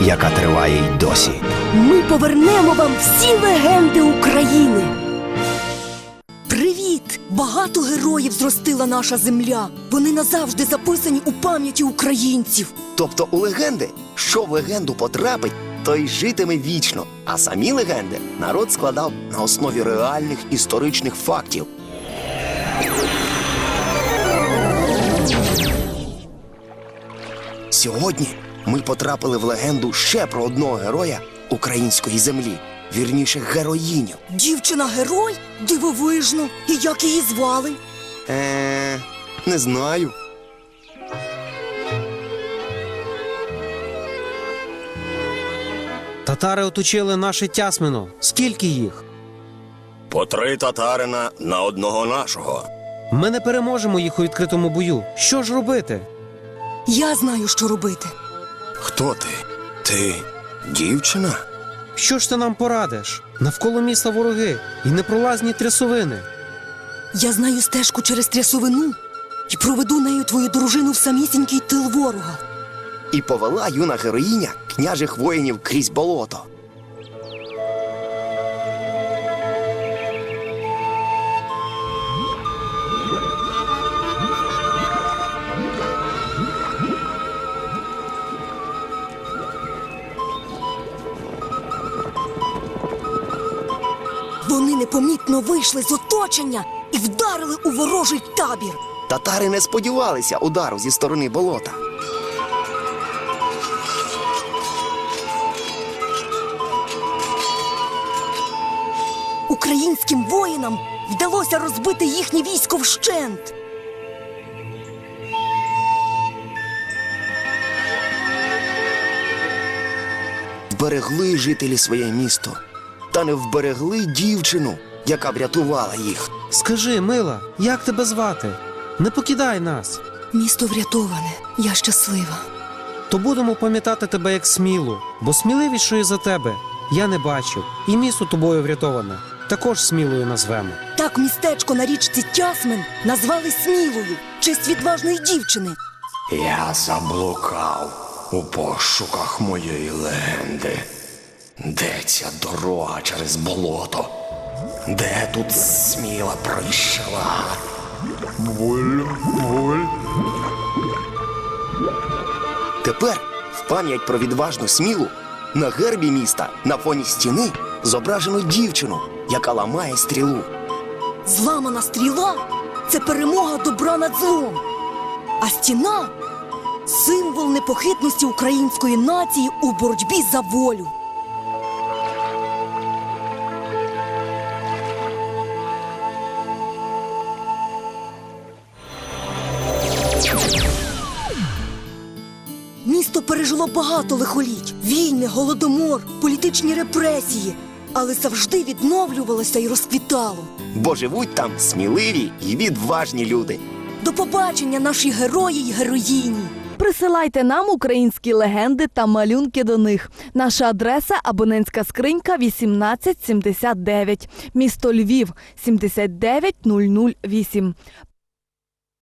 яка триває й досі. Ми повернемо вам всі легенди України. Привіт! Багато героїв зростила наша земля. Вони назавжди записані у пам'яті українців. Тобто у легенди, що в легенду потрапить, той житиме вічно. А самі легенди народ складав на основі реальних історичних фактів. Сьогодні ми потрапили в легенду ще про одного героя української землі, вірніше героїню. Дівчина герой? Дивовижно. І як її звали? Е, не знаю. Татари оточили наше тясмино. Скільки їх? По три татарина на одного нашого. Ми не переможемо їх у відкритому бою. Що ж робити? Я знаю, що робити. Хто ти? Ти дівчина? Що ж ти нам порадиш? Навколо міста вороги і непролазні трясовини. Я знаю стежку через трясовину і проведу нею твою дружину в самісінький тил ворога. І повела юна героїня княжих воїнів крізь болото. Непомітно вийшли з оточення і вдарили у ворожий табір. Татари не сподівалися удару зі сторони болота. Українським воїнам вдалося розбити їхнє військо вщент. Вберегли жителі своє місто, та не вберегли дівчину, яка врятувала їх. Скажи, мила, як тебе звати? Не покидай нас. Місто врятоване, я щаслива. То будемо пам'ятати тебе як смілу, бо сміливішої за тебе я не бачив, і місто тобою врятоване. Також смілою назвемо. Так містечко на річці Тясмин назвали Смілою, честь відважної дівчини. Я заблукав у пошуках моєї легенди. Де ця дорога через болото? Де тут сміла пройшла? Буль, буль. Тепер, в пам'ять про відважну смілу, на гербі міста на фоні стіни зображено дівчину, яка ламає стрілу. Зламана стріла це перемога добра над злом. А стіна символ непохитності української нації у боротьбі за волю. Місто пережило багато лихоліть: війни, голодомор, політичні репресії, але завжди відновлювалося і розквітало. Бо живуть там сміливі і відважні люди. До побачення, наші герої й героїні! Присилайте нам українські легенди та малюнки до них. Наша адреса абонентська скринька 1879, місто Львів 79008.